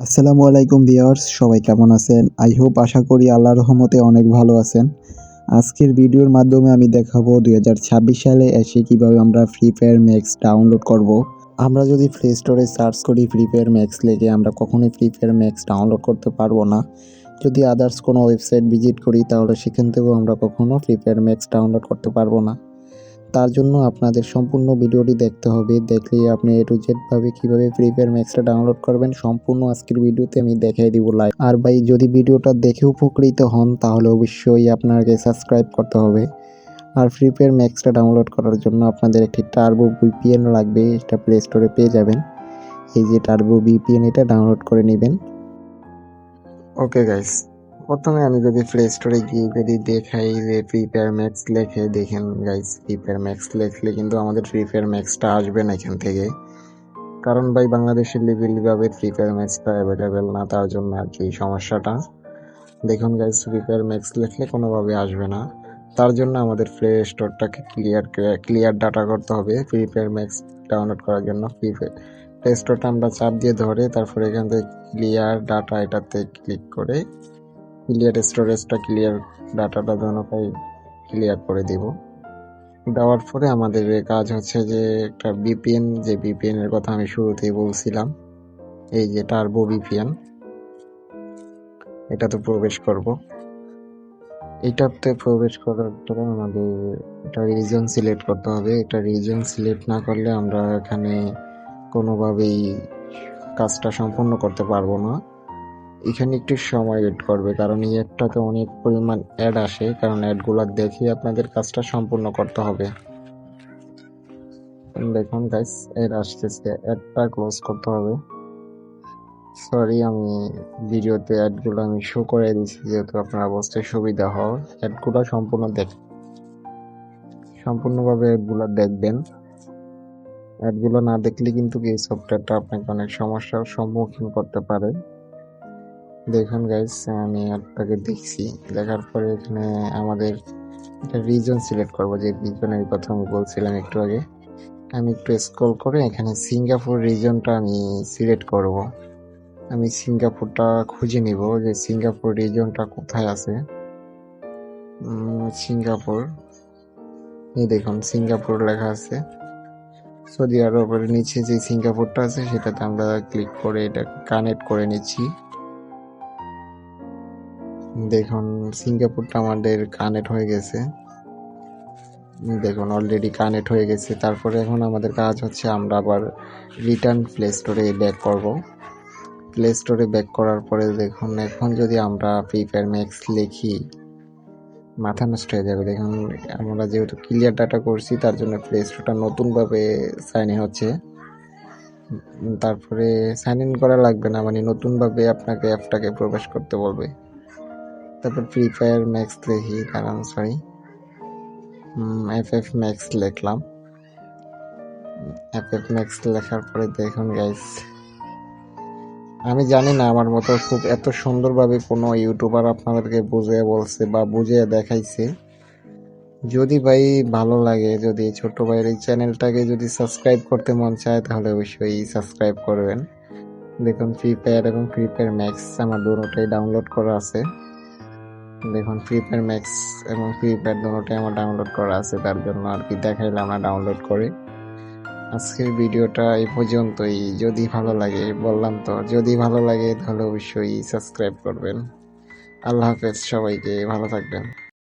আসসালামু আলাইকুম ভিউয়ার্স, সবাই কেমন আছেন? আই হোপ আশা করি আল্লাহর রহমতে অনেক ভালো আছেন। আজকের ভিডিওর মাধ্যমে আমি দেখাবো দুই হাজার ছাব্বিশ সালে এসে কীভাবে আমরা ফ্রি ফায়ার ম্যাক্স ডাউনলোড করব। আমরা যদি প্লে স্টোরে সার্চ করি ফ্রি ফায়ার ম্যাক্স লেগে, আমরা কখনোই ফ্রি ফায়ার ম্যাক্স ডাউনলোড করতে পারব না। যদি আদার্স কোনো ওয়েবসাইট ভিজিট করি, তাহলে সেখান থেকেও আমরা কখনো ফ্রি ফায়ার ম্যাক্স ডাউনলোড করতে পারব না। তার জন্য আপনাদের সম্পূর্ণ ভিডিওটি দেখতে হবে। দেখলে আপনি এ টু জেড ভাবে কীভাবে ফ্রি ফায়ার ম্যাক্সটা ডাউনলোড করবেন, সম্পূর্ণ আজকের ভিডিওতে আমি দেখাই দিব লাইভ আর ভাই, যদি ভিডিওটা দেখে উপকৃত হন, তাহলে অবশ্যই আপনাকে সাবস্ক্রাইব করতে হবে। আর ফ্রি ফায়ার ম্যাক্সটা ডাউনলোড করার জন্য আপনাদের একটি টার্বো ভিপিএন লাগবে, এটা প্লে স্টোরে পেয়ে যাবেন। এই যে টার্বো ভিপিএন এটা ডাউনলোড করে নেবেন। ওকে গাইস প্রথমে আমি যদি প্লে স্টোরে গিয়ে যদি দেখাই যে ফ্রি ফায়ার ম্যাক্স লেখে, দেখেন গাইস ফ্রি ফায়ার ম্যাক্স লেখলে কিন্তু আমাদের ফ্রি ফায়ার ম্যাক্সটা আসবে না এখান থেকে। কারণ ভাই, বাংলাদেশের লেভেলভাবে ফ্রি ফায়ার ম্যাক্সটা অ্যাভেলেবেল না, তার জন্য আর কি সমস্যাটা। দেখুন গাইস ফ্রি ফায়ার ম্যাক্স লিখলে কোনোভাবে আসবে না। তার জন্য আমাদের প্লে স্টোরটাকে ক্লিয়ার ক্লিয়ার ডাটা করতে হবে ফ্রি ফায়ার ম্যাক্স ডাউনলোড করার জন্য। ফ্রি ফায়ার প্লে স্টোরটা আমরা চাপ দিয়ে ধরে, তারপরে এখান থেকে ক্লিয়ার ডাটা এটাতে ক্লিক করে ক্লিয়ার স্টোরেজটা ক্লিয়ার ডাটাটা ধনকাই ক্লিয়ার করে দিব। দেওয়ার পরে আমাদের কাজ হচ্ছে যে একটা বিপিএন যে বিপিএন এর কথা আমি শুরুতেই বলছিলাম, এই যে টার্বো বিপিএন এটা তো প্রবেশ করব। এটাতে প্রবেশ করার পরে আমাদের এটা রিজন সিলেক্ট করতে হবে। এটা রিজন সিলেক্ট না করলে আমরা এখানে কোনোভাবেই কাজটা সম্পূর্ণ করতে পারব না। এখানে একটু সময় ওয়েট করবে, কারণ এই অ্যাডটাতে অনেক পরিমাণ অ্যাড আসে, কারণ অ্যাডগুলো দেখে আপনাদের কাজটা সম্পূর্ণ করতে হবে। দেখুন গাইস অ্যাড আসতেছে অ্যাডটা ক্লোজ করতে হবে। সরি আমি ভিডিওতে অ্যাডগুলো আমি শো করে দিচ্ছি যেহেতু আপনারা বুঝতে সুবিধা হয়। অ্যাডগুলো সম্পূর্ণ দেখ, সম্পূর্ণভাবে অ্যাডগুলো দেখবেন। অ্যাডগুলো না দেখলে কিন্তু এই সফটওয়্যারটা আপনাকে অনেক সমস্যার সম্মুখীন করতে পারে। দেখুন গাইস আমি অ্যাডটাকে দেখছি। দেখার পরে এখানে আমাদের একটা রিজন সিলেক্ট করব। যে রিজনের কথা আমি বলছিলাম একটু আগে। আমি একটু স্ক্রল করে এখানে সিঙ্গাপুর রিজনটা আমি সিলেক্ট করব। আমি সিঙ্গাপুরটা খুঁজে নিব যে সিঙ্গাপুর রিজনটা কোথায় আছে। সিঙ্গাপুর। এই দেখুন, সিঙ্গাপুর লেখা আছে। সৌদি আরবের নিচে যে সিঙ্গাপুরটা আছে, সেটাতে আমরা ক্লিক করে এটা কানেক্ট করে নিচ্ছি। দেখুন, সিঙ্গাপুরটা আমাদের কানেক্ট হয়ে গেছে। দেখুন অলরেডি কানেক্ট হয়ে গেছে। তারপরে এখন আমাদের কাজ হচ্ছে আমরা আবার রিটার্ন প্লে স্টোরে ব্যাক করব। প্লে স্টোরে ব্যাক করার পরে দেখুন, এখন যদি আমরা ফ্রি ফায়ার ম্যাক্স লিখি, মাথা নষ্ট হয়ে যাবে। দেখুন, আমরা যেহেতু ক্লিয়ার ডাটা করছি, তার জন্য প্লে স্টোরটা নতুনভাবে সাইন ইন হচ্ছে তারপরে সাইন ইন করা লাগবে না মানে নতুনভাবে আপনাকে অ্যাপটাকে প্রবেশ করতে বলবে। তারপর ফ্রি ফায়ার ম্যাক্স লিখি কারণ সরি এফ এফ ম্যাক্স লিখলাম। এফ এফ ম্যাক্স লেখার পরে দেখুন গাইস আমি জানি না, আমার মতো খুব এত সুন্দরভাবে কোনো ইউটিউবার আপনাদেরকে বুঝিয়ে বলছে বা বুঝিয়ে দেখাইছে। যদি ভাই ভালো লাগে, যদি ছোট ভাইয়ের এই চ্যানেলটাকে যদি সাবস্ক্রাইব করতে মন চায়, তাহলে অবশ্যই সাবস্ক্রাইব করবেন। দেখুন ফ্রি ফায়ার এবং ফ্রি ফায়ার ম্যাক্স আমার দুটোটাই ডাউনলোড করা আছে। দেখুন ফ্রি ফায়ার ম্যাক্স এবং ফ্রি ফায়ার দুটোটাই আমার ডাউনলোড করা আছে, তার জন্য আর কি দেখাইলাম না ডাউনলোড করে। আজকের ভিডিওটা এই পর্যন্তই। যদি ভালো লাগে, বললাম তো, যদি ভালো লাগে তাহলে অবশ্যই সাবস্ক্রাইব করবেন। আল্লাহ হাফেজ সবাইকে, ভালো থাকবেন।